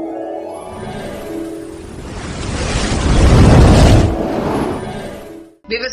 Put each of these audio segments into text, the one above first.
Thank you.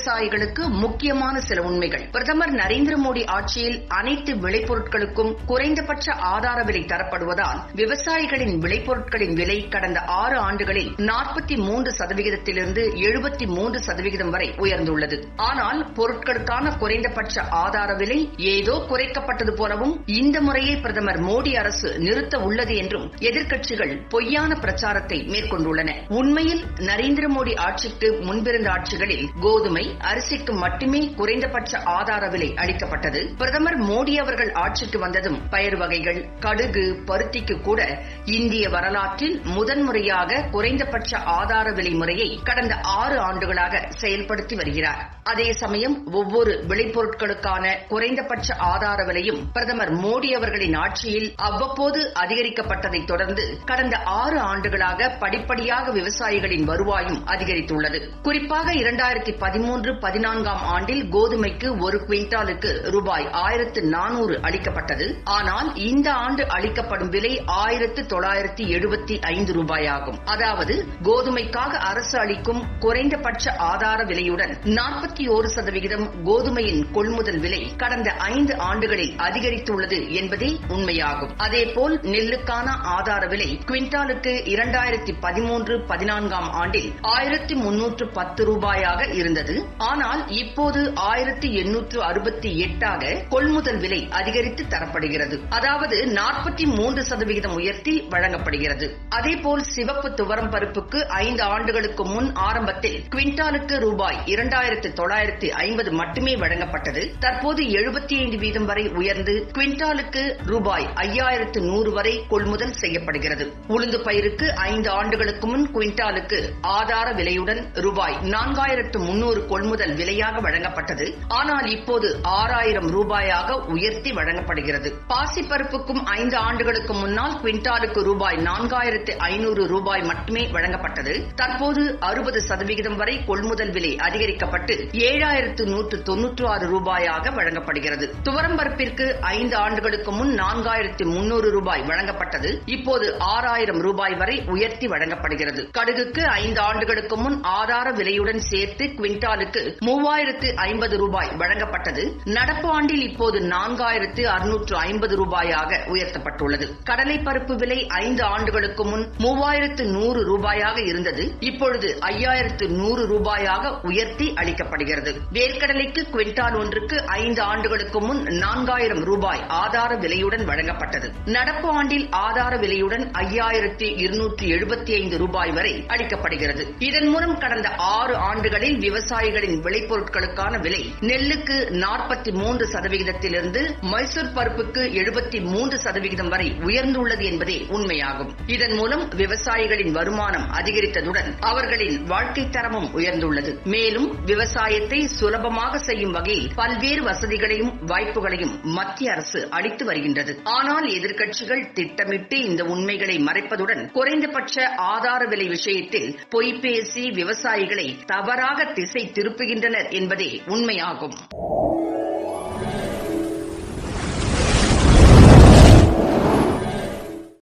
விவசாயிகளுக்கு முக்கியமான சில உண்மைகள். பிரதமர் நரேந்திர மோடி ஆட்சியில் அனைத்து விளைபொருட்களுக்கும் குறைந்தபட்ச ஆதார விலை தரப்படுவதால் விவசாயிகளின் விளைபொருட்களின் விலை கடந்த ஆறு ஆண்டுகளில் நாற்பத்தி மூன்று சதவிகிதத்திலிருந்து எழுபத்தி மூன்று சதவிகிதம் வரை உயர்ந்துள்ளது. ஆனால் பொருட்களுக்கான குறைந்தபட்ச ஆதார விலை ஏதோ குறைக்கப்பட்டது போலவும் இந்த முறையை பிரதமர் மோடி அரசு நிறுத்த உள்ளது என்றும் எதிர்க்கட்சிகள் பொய்யான பிரச்சாரத்தை மேற்கொண்டுள்ளன. உண்மையில் நரேந்திர மோடி ஆட்சிக்கு முன்பிருந்த ஆட்சிகளில் கோதுமை அரிசிக்கு மட்டுமே குறைந்தபட்ச ஆதார விலை அளிக்கப்பட்டது. பிரதமர் மோடி அவர்கள் ஆட்சிக்கு வந்ததும் பயிர் வகைகள் கடுகு பருத்திக்கு கூட இந்திய வரலாற்றில் முதன்முறையாக குறைந்தபட்ச ஆதார விலை முறையை கடந்த ஆறு ஆண்டுகளாக செயல்படுத்தி வருகிறார். அதே சமயம் ஒவ்வொரு விளைபொருட்களுக்கான குறைந்தபட்ச ஆதார விலையும் பிரதமர் மோடி அவர்களின் ஆட்சியில் அவ்வப்போது அதிகரிக்கப்பட்டதைத் தொடர்ந்து கடந்த ஆறு ஆண்டுகளாக படிப்படியாக விவசாயிகளின் வருவாயும் அதிகரித்துள்ளது. குறிப்பாக இரண்டாயிரத்தி பதிமூன்று பதினான்காம் ஆண்டில் கோதுமைக்கு ஒரு குவிண்டாலுக்கு ரூபாய் ஆயிரத்து நானூறு அளிக்கப்பட்டது. ஆனால் இந்த ஆண்டு அளிக்கப்படும் விலை ஆயிரத்து தொள்ளாயிரத்தி எழுபத்தி ஐந்து ரூபாயாகும். அதாவது கோதுமைக்காக அரசு அளிக்கும் குறைந்தபட்ச ஆதார விலையுடன் நாற்பத்தி ஒரு சதவிகிதம் கோதுமையின் கொள்முதல் விலை கடந்த ஐந்து ஆண்டுகளில் அதிகரித்துள்ளது என்பதே உண்மையாகும். அதேபோல் நெல்லுக்கான ஆதார விலை குவிண்டாலுக்கு இரண்டாயிரத்தி பதிமூன்று பதினான்காம் ஆண்டில் ஆயிரத்தி முன்னூற்று பத்து ரூபாயாக இருந்தது. ஆனால் இப்போது ஆயிரத்தி எண்ணூற்று அறுபத்தி எட்டாக கொள்முதல் விலை அதிகரித்து தரப்படுகிறது. அதாவது நாற்பத்தி மூன்று சதவிகிதம் உயர்த்தி வழங்கப்படுகிறது. அதேபோல் சிவப்பு துவரம் பருப்புக்கு ஐந்து ஆண்டுகளுக்கு முன் ஆரம்பத்தில் குவிண்டாலுக்கு ரூபாய் இரண்டாயிரத்து தொள்ளாயிரத்து ஐம்பது மட்டுமே வழங்கப்பட்டது. தற்போது எழுபத்தி ஐந்து வீதம் வரை உயர்ந்து குவிண்டாலுக்கு ரூபாய் ஐயாயிரத்து நூறு வரை கொள்முதல் செய்யப்படுகிறது. உளுந்து பயிருக்கு ஐந்து ஆண்டுகளுக்கு முன் குவிண்டாலுக்கு ஆதார விலையுடன் ரூபாய் நான்காயிரத்து முன்னூறு கொள்முதல் விலையாக வழங்கப்பட்டது. ஆனால் இப்போது ஆறாயிரம் ரூபாயாக உயர்த்தி வழங்கப்படுகிறது. பாசிப்பருப்புக்கும் ஐந்து ஆண்டுகளுக்கு முன்னால் குவிண்டாலுக்கு ரூபாய் நான்காயிரத்து ஐநூறு ரூபாய் மட்டுமே வழங்கப்பட்டது. தற்போது அறுபது சதவிகிதம் வரை கொள்முதல் விலை அதிகரிக்கப்பட்டு ஏழாயிரத்து நூற்று தொன்னூற்று ஆறு ரூபாயாக வழங்கப்படுகிறது. துவரம்பருப்பிற்கு ஐந்து ஆண்டுகளுக்கு முன் நான்காயிரத்து முன்னூறு ரூபாய் வழங்கப்பட்டது. இப்போது ஆறாயிரம் ரூபாய் வரை உயர்த்தி வழங்கப்படுகிறது. கடுகுக்கு ஐந்து ஆண்டுகளுக்கு முன் ஆதார விலையுடன் சேர்த்து குவிண்டாலுக்கு மூவாயிரத்து ஐம்பது ரூபாய் வழங்கப்பட்டது. நடப்பு ஆண்டில் இப்போது நான்காயிரத்து அறுநூற்று ஐம்பது ரூபாயாக உயர்த்தப்பட்டுள்ளது. கடலை பருப்பு விலை ஐந்து ஆண்டுகளுக்கு முன் மூவாயிரத்து நூறு ரூபாயாக இருந்தது. இப்பொழுது ஐயாயிரத்து நூறு ரூபாயாக உயர்த்தி அளிக்கப்படுகிறது. வேர்க்கடலைக்கு குவிண்டால் ஒன்றுக்கு ஐந்து ஆண்டுகளுக்கு முன் நான்காயிரம் ரூபாய் ஆதார விலையுடன் வழங்கப்பட்டது. நடப்பு ஆண்டில் ஆதார விலையுடன் ஐயாயிரத்தி இருநூற்றி எழுபத்தி ஐந்து ரூபாய் வரை அளிக்கப்படுகிறது. இதன் மூலம் கடந்த ஆறு ஆண்டுகளில் விவசாயிகள் பயிர்களின் விளைபொருட்களுக்கான விலை நெல்லுக்கு நாற்பத்தி மூன்று சதவிகிதத்திலிருந்து மைசூர் பருப்புக்கு எழுபத்தி மூன்று சதவிகிதம் வரை உயர்ந்துள்ளது என்பதே உண்மையாகும். இதன் மூலம் விவசாயிகளின் வருமானம் அதிகரித்ததுடன் அவர்களின் வாழ்க்கை தரமும் உயர்ந்துள்ளது. மேலும் விவசாயத்தை சுலபமாக செய்யும் வகையில் பல்வேறு வசதிகளையும் வாய்ப்புகளையும் மத்திய அரசு அளித்து வருகின்றது. ஆனால் எதிர்க்கட்சிகள் திட்டமிட்டு இந்த உண்மைகளை மறைப்பதுடன் குறைந்தபட்ச ஆதார விலை விஷயத்தில் பொய்பேசி விவசாயிகளை தவறாக திசை திரு எழுப்புகின்றனர் என்பதே உண்மையாகும்.